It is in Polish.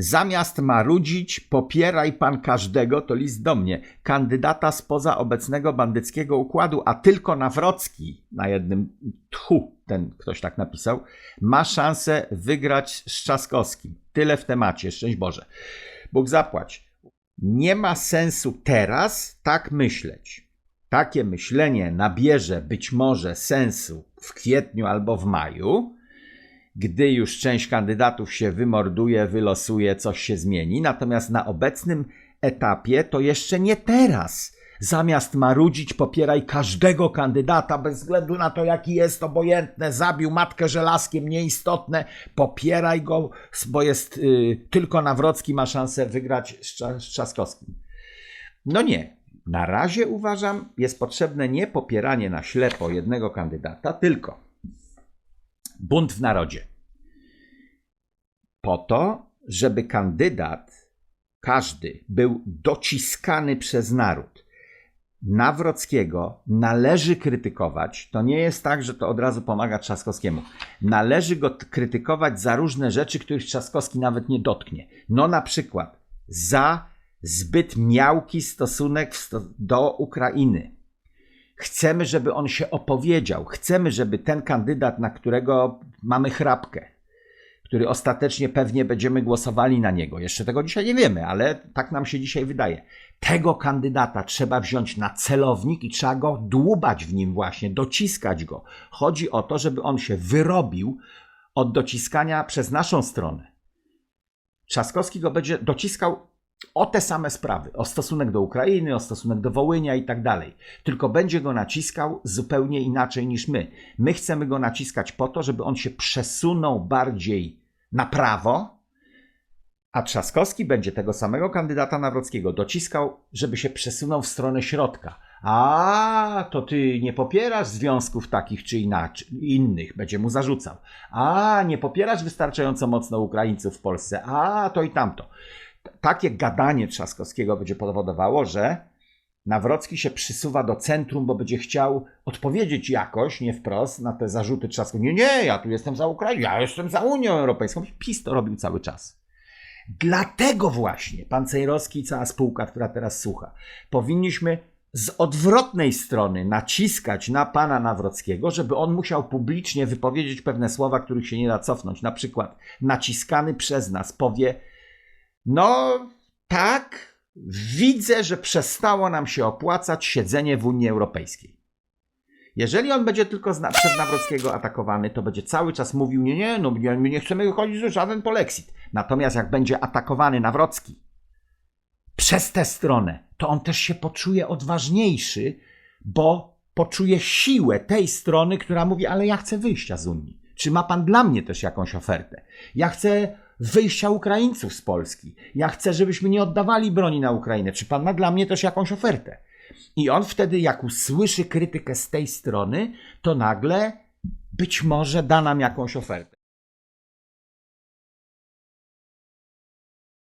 Zamiast marudzić, popieraj pan każdego, to list do mnie, kandydata spoza obecnego bandyckiego układu, a tylko Nawrocki na jednym tchu, ten ktoś tak napisał, ma szansę wygrać z Trzaskowskim. Tyle w temacie, szczęść Boże. Bóg zapłać. Nie ma sensu teraz tak myśleć. Takie myślenie nabierze być może sensu w kwietniu albo w maju, gdy już część kandydatów się wymorduje, wylosuje, coś się zmieni. Natomiast na obecnym etapie to jeszcze nie teraz. Zamiast marudzić, popieraj każdego kandydata, bez względu na to, jaki jest, obojętne, zabił matkę żelazkiem, nieistotne, popieraj go, bo jest y, tylko Nawrocki ma szansę wygrać z, z Trzaskowskim. No nie. Na razie uważam, jest potrzebne nie popieranie na ślepo jednego kandydata, tylko bunt w narodzie. Po to, żeby kandydat, każdy, był dociskany przez naród. Nawrockiego należy krytykować. To nie jest tak, że to od razu pomaga Trzaskowskiemu. Należy go krytykować za różne rzeczy, których Trzaskowski nawet nie dotknie. No na przykład za zbyt miałki stosunek do Ukrainy. Chcemy, żeby on się opowiedział. Chcemy, żeby ten kandydat, na którego mamy chrapkę, który ostatecznie pewnie będziemy głosowali na niego. Jeszcze tego dzisiaj nie wiemy, ale tak nam się dzisiaj wydaje. Tego kandydata trzeba wziąć na celownik i trzeba go dłubać w nim właśnie, dociskać go. Chodzi o to, żeby on się wyrobił od dociskania przez naszą stronę. Trzaskowski go będzie dociskał o te same sprawy, o stosunek do Ukrainy, o stosunek do Wołynia i tak dalej. Tylko będzie go naciskał zupełnie inaczej niż my. My chcemy go naciskać po to, żeby on się przesunął bardziej na prawo, a Trzaskowski będzie tego samego kandydata Nawrockiego dociskał, żeby się przesunął w stronę środka. A, to ty nie popierasz związków takich czy inaczej, innych, będzie mu zarzucał. A, nie popierasz wystarczająco mocno Ukraińców w Polsce. A, to i tamto. Takie gadanie Trzaskowskiego będzie powodowało, że Nawrocki się przysuwa do centrum, bo będzie chciał odpowiedzieć jakoś, nie wprost, na te zarzuty Trzaskowskiego. Nie, nie, ja tu jestem za Ukrainą, ja jestem za Unią Europejską. PiS to robił cały czas. Dlatego właśnie pan Cejrowski i cała spółka, która teraz słucha, powinniśmy z odwrotnej strony naciskać na pana Nawrockiego, żeby on musiał publicznie wypowiedzieć pewne słowa, których się nie da cofnąć. Na przykład naciskany przez nas powie, no tak, widzę, że przestało nam się opłacać siedzenie w Unii Europejskiej. Jeżeli on będzie tylko zna- przez Nawrockiego atakowany, to będzie cały czas mówił, nie, nie, no nie, nie chcemy wychodzić z żaden polexit. Natomiast jak będzie atakowany Nawrocki przez tę stronę, to on też się poczuje odważniejszy, bo poczuje siłę tej strony, która mówi, ale ja chcę wyjścia z Unii. Czy ma pan dla mnie też jakąś ofertę? Ja chcę wyjścia Ukraińców z Polski. Ja chcę, żebyśmy nie oddawali broni na Ukrainę. Czy pan ma dla mnie też jakąś ofertę? I on wtedy, jak usłyszy krytykę z tej strony, to nagle być może da nam jakąś ofertę.